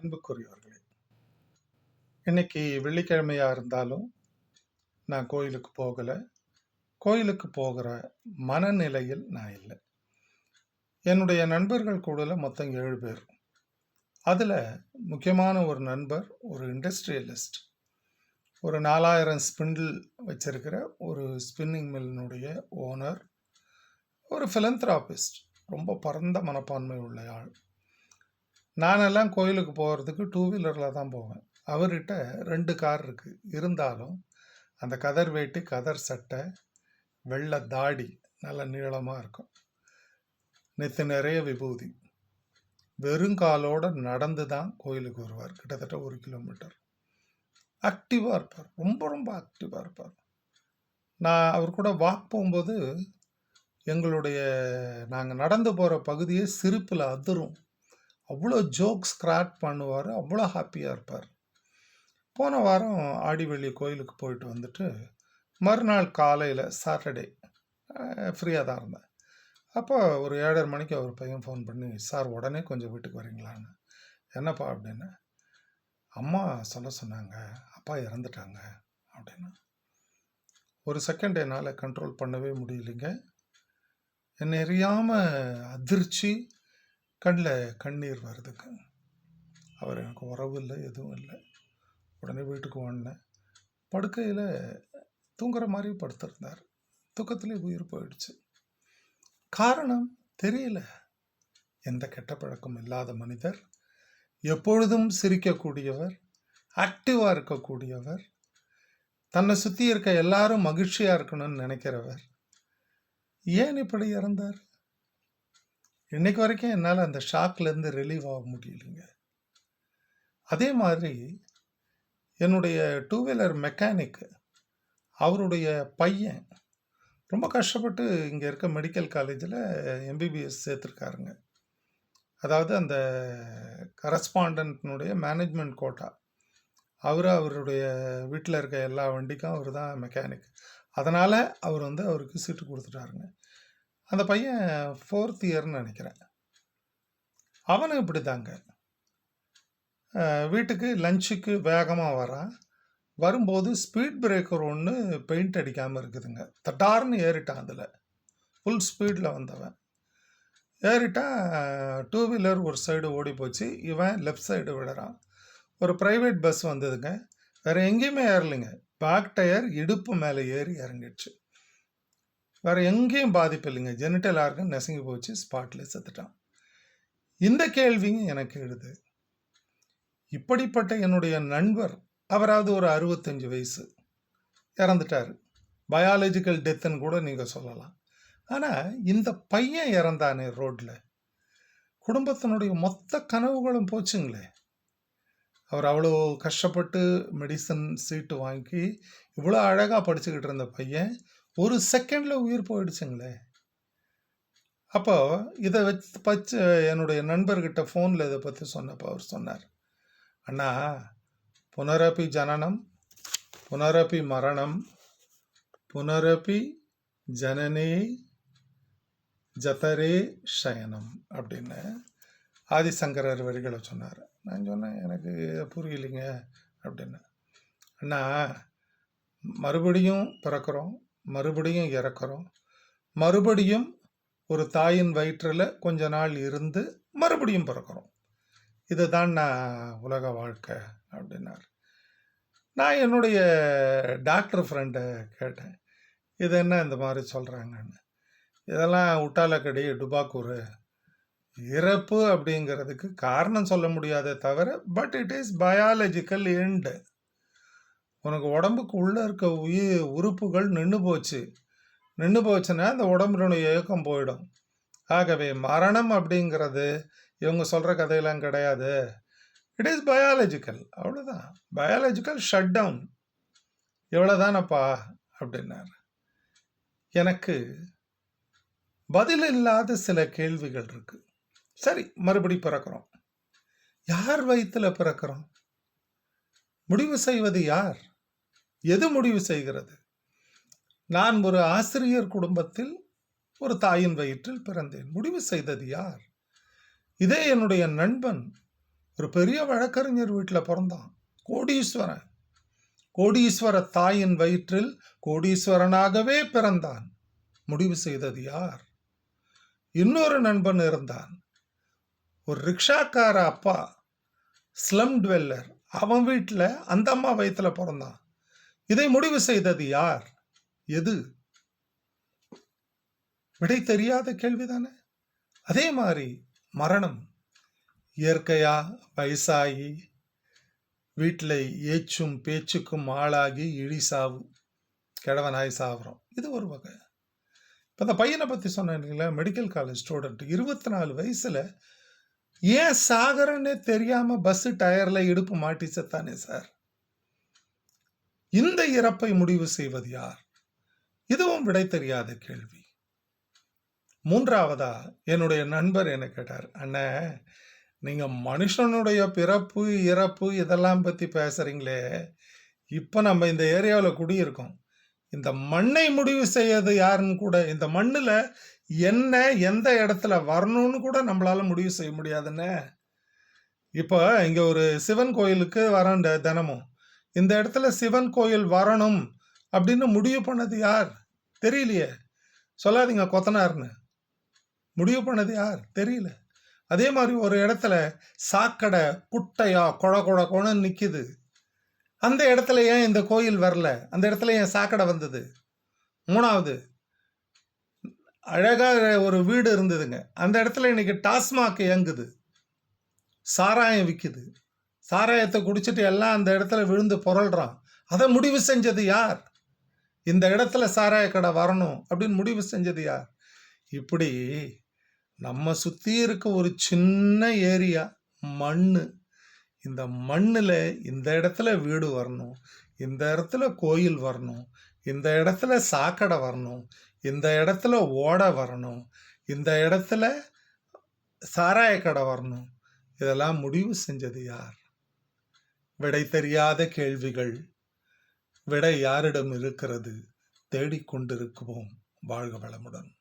அன்புக்குரியவர்களே இன்னைக்கு வெள்ளிக்கிழமையாக இருந்தாலும் நான் கோயிலுக்கு போகல. கோயிலுக்கு போகிற மனநிலையில் நான் இல்லை. என்னுடைய நண்பர்கள் கூடல மொத்தம் ஏழு பேர். அதில் முக்கியமான ஒரு நண்பர் ஒரு இண்டஸ்ட்ரியலிஸ்ட். ஒரு நாலாயிரம் ஸ்பிண்டில் வச்சிருக்கிற ஒரு ஸ்பின்னிங் மில்லினுடைய ஓனர். ஒரு ஃபிலந்த்ராபிஸ்ட் ரொம்ப பரந்த மனப்பான்மை உள்ள ஆள். நானெல்லாம் கோயிலுக்கு போகிறதுக்கு டூ வீலரில் தான் போவேன். அவர்கிட்ட ரெண்டு கார் இருக்குது இருந்தாலும் அந்த கதர் வேட்டி கதர் சட்டை வெள்ளை தாடி நல்ல நீளமாக இருக்கும். நெத்து நிறைய விபூதி. வெறுங்காலோடு நடந்து தான் கோயிலுக்கு வருவார். கிட்டத்தட்ட ஒரு கிலோமீட்டர். ஆக்டிவாக இருப்பார். ரொம்ப ரொம்ப ஆக்டிவாக இருப்பார். நான் அவர் கூட வாக் போகும்போது எங்களுடைய நாங்கள் நடந்து போகிற பகுதியே சிரிப்பில் அதிரும். அவ்வளோ ஜோக்ஸ் கிராக் பண்ணுவார் அவ்வளோ ஹாப்பியாக இருப்பார். போன வாரம் ஆடிவெள்ளி கோயிலுக்கு போயிட்டு வந்துட்டு மறுநாள் காலையில் சாட்டர்டே ஃப்ரீயாக தான் இருந்தேன். அப்போ ஒரு ஏழரை மணிக்கு அவர் பையன் ஃபோன் பண்ணி சார் உடனே கொஞ்சம் வீட்டுக்கு வரீங்களான்னு. என்னப்பா? அப்படின்னு அம்மா சொல்ல சொன்னாங்க அப்பா இறந்துட்டாங்க அப்படின்னு. ஒரு செகண்ட் என்னால் கண்ட்ரோல் பண்ணவே முடியலைங்க. என்னை அறியாமல் அதிர்ச்சி கண்ணில் கண்ணீர் வருதுங்க. அவர் எனக்கு உறவு இல்லை எதுவும் இல்லை. உடனே வீட்டுக்கு வந்தேன். படுக்கையில் தூங்குற மாதிரி படுத்திருந்தார். தூக்கத்திலே உயிர் போயிடுச்சு. காரணம் தெரியல. எந்த கெட்ட பழக்கம் இல்லாத மனிதர். எப்பொழுதும் சிரிக்கக்கூடியவர் ஆக்டிவாக இருக்கக்கூடியவர். தன்னை சுற்றி இருக்க எல்லாரும் மகிழ்ச்சியாக இருக்கணும்னு நினைக்கிறவர். ஏன் இப்படி இறந்தார்? இன்னைக்கு வரைக்கும் என்னால் அந்த ஷாக்லேருந்து ரிலீவ் ஆக முடியலைங்க. அதே மாதிரி என்னுடைய டூ வீலர் மெக்கானிக் அவருடைய பையன் ரொம்ப கஷ்டப்பட்டு இங்கே இருக்க மெடிக்கல் காலேஜில் எம்பிபிஎஸ் சேர்த்துருக்காருங்க. அதாவது அந்த கரஸ்பாண்டன்ட்னுடைய மேனேஜ்மெண்ட் கோட்டா அவர் அவருடைய வீட்டில் இருக்க எல்லா வண்டிக்கும் அவர் தான் மெக்கானிக் அதனால் அவர் வந்து அவருக்கு சீட்டு கொடுத்துட்டாருங்க. அந்த பையன் ஃபோர்த் இயர்னு நினைக்கிறேன். அவனும் இப்படி தாங்க வீட்டுக்கு லஞ்சுக்கு வேகமாக வரான். வரும்போது ஸ்பீட் பிரேக்கர் ஒன்று பெயிண்ட் அடிக்காமல் இருக்குதுங்க. தட்டார்னு ஏறிட்டான் அதில். ஃபுல் ஸ்பீடில் வந்தவன். ஏறிட்டான் டூ வீலர் ஒரு சைடு ஓடி போச்சு. இவன் லெஃப்ட் சைடு விடுறான் ஒரு ப்ரைவேட் பஸ் வந்ததுங்க. வேறு எங்கேயுமே ஏறலைங்க. பேக் டயர் இடுப்பு மேலே ஏறி இறங்கிடுச்சு. வேறு எங்கேயும் பாதிப்பு இல்லைங்க. ஜெனிட்டல் ஆர்கன் நெசங்கி போச்சு ஸ்பாட்டில் செத்துட்டான். இந்த கேள்வியும் எனக்கு எழுது. இப்படிப்பட்ட என்னுடைய நண்பர் அவராவது ஒரு அறுபத்தஞ்சு வயசு இறந்துட்டார். பயாலஜிக்கல் டெத்துன்னு கூட நீங்கள் சொல்லலாம். ஆனால் இந்த பையன் இறந்தானே ரோட்டில் குடும்பத்தினுடைய மொத்த கனவுகளும் போச்சுங்களே. அவர் அவ்வளோ கஷ்டப்பட்டு மெடிசன் சீட்டு வாங்கி இவ்வளோ அழகாக படிச்சுக்கிட்டு இருந்த பையன் ஒரு செகண்டில் உயிர் போயிடுச்சுங்களே. அப்போ இதை வச்சு பச்சு என்னுடைய நண்பர்கிட்ட ஃபோனில் இதை பற்றி சொன்னப்போ அவர் சொன்னார். அண்ணா புனரப்பி ஜனனம் புனரப்பி மரணம் புனரப்பி ஜனனே ஜதரே ஷயனம் அப்படின்னு ஆதிசங்கரர் வரிகளை சொன்னார். நான் சொன்னேன் எனக்கு புரியலைங்க அப்படின்னு. அண்ணா மறுபடியும் பிறக்கிறோம். மறுபடியும் இறக்குறோம். மறுபடியும் ஒரு தாயின் வயிற்றில் கொஞ்ச நாள் இருந்து மறுபடியும் பிறக்கிறோம். இதுதான் நான் உலக வாழ்க்கை அப்படின்னார். நான் என்னுடைய டாக்டர் ஃப்ரெண்டை கேட்டேன். இது என்ன இந்த மாதிரி சொல்கிறாங்கன்னு இதெல்லாம் உட்டாலக்கடி டுபாக்கூர் இறப்பு அப்படிங்கிறதுக்கு காரணம் சொல்ல முடியாதே தவிர பட் இட் இஸ் பயாலஜிக்கல் எண்டு உனக்கு உடம்புக்கு உள்ளே இருக்க உயிர் உறுப்புகள் நின்று போச்சு. நின்று போச்சுன்னா அந்த உடம்புடைய இயக்கம் போயிடும். ஆகவே மரணம் அப்படிங்கிறது இவங்க சொல்கிற கதையெல்லாம் கிடையாது. இட் இஸ் பயாலஜிக்கல் அவ்வளோதான் பயாலஜிக்கல் ஷட் டவுன் இவ்வளோதானப்பா அப்படின்னார். எனக்கு பதில் இல்லாத சில கேள்விகள் இருக்குது சரி மறுபடி பிறக்கிறோம். யார் வயிற்றில் பிறக்கிறோம்? முடிவு செய்வது யார்? எது முடிவு செய்கிறது? நான் ஒரு ஆசிரியர் குடும்பத்தில் ஒரு தாயின் வயிற்றில் பிறந்தேன். முடிவு செய்தது யார்? இதே என்னுடைய நண்பன் ஒரு பெரிய வழக்கறிஞர் வீட்டில் பிறந்தான். கோடீஸ்வரன். கோடீஸ்வர தாயின் வயிற்றில் கோடீஸ்வரனாகவே பிறந்தான். முடிவு செய்தது யார்? இன்னொரு நண்பன் இருந்தான். ஒரு ரிக்ஷாக்கார அப்பா ஸ்லம் டுவெல்லர். அவன் வீட்டில் அந்த அம்மா வயிற்றில் பிறந்தான். இதை முடிவு செய்தது யார்? எது? விடை தெரியாத கேள்விதானே? அதே மாதிரி மரணம். இயற்கையா வயசாகி வீட்டில் ஏச்சும் பேச்சுக்கும் ஆளாகி இழி சாவு. கிழவனாய் சாவுறோம். இது ஒரு வகை. இப்போ இந்த பையனை பற்றி சொன்னீங்களா மெடிக்கல் காலேஜ் ஸ்டூடெண்ட் இருபத்தி நாலு வயசில் ஏன் சாகரன்னே தெரியாமல் பஸ்ஸு டயரில் இடுப்பு மாட்டி செத்தானே சார் இந்த இறப்பை முடிவு செய்வது யார்? இதுவும் விடை தெரியாத கேள்வி. மூன்றாவதா என்னுடைய நண்பர் என்ன கேட்டார் அண்ணே நீங்க மனுஷனுடைய பிறப்பு இறப்பு இதெல்லாம் பத்தி பேசுறீங்களே. இப்போ நம்ம இந்த ஏரியாவில் குடியிருக்கோம். இந்த மண்ணை முடிவு செய்யறது யாருன்னு கூட இந்த மண்ணில் என்ன எந்த இடத்துல வரணும்னு கூட நம்மளால முடிவு செய்ய முடியாதுன்னு இப்போ இங்கே ஒரு சிவன் கோயிலுக்கு வரேன் தினமும் இந்த இடத்துல சிவன் கோயில் வரணும் அப்படின்னு முடிவு பண்ணது யார்? தெரியலையே. சொல்லாதீங்க கொத்தனார்னு. முடிவு பண்ணது யார்? தெரியல. அதே மாதிரி ஒரு இடத்துல சாக்கடை குட்டையா குழ குழ குழன்னு நிற்கிது அந்த இடத்துல ஏன் இந்த கோயில் வரல? அந்த இடத்துல ஏன் சாக்கடை வந்தது? மூணாவது அழகாக ஒரு வீடு இருந்ததுங்க. அந்த இடத்துல இன்னைக்கு டாஸ்மாக் இயங்குது. சாராயம் விற்குது சாராயத்தை குடிச்சிட்டு எல்லாம் அந்த இடத்துல விழுந்து புரள்றான். அதை முடிவு செஞ்சது யார்? இந்த இடத்துல சாராய கடை வரணும் அப்படின்னு முடிவு செஞ்சது யார்? இப்படி நம்ம சுற்றி இருக்க ஒரு சின்ன ஏரியா மண் இந்த மண்ணில் இந்த இடத்துல வீடு வரணும் இந்த இடத்துல கோயில் வரணும் இந்த இடத்துல சாக்கடை வரணும் இந்த இடத்துல ஓடை வரணும் இந்த இடத்துல சாராய கடை வரணும். இதெல்லாம் முடிவு செஞ்சது யார்? விடை தெரியாத கேள்விகள். விடை யாரிடம் இருக்கிறது? தேடிக்கொண்டிருக்குவோம் வாழ்க வளமுடன்.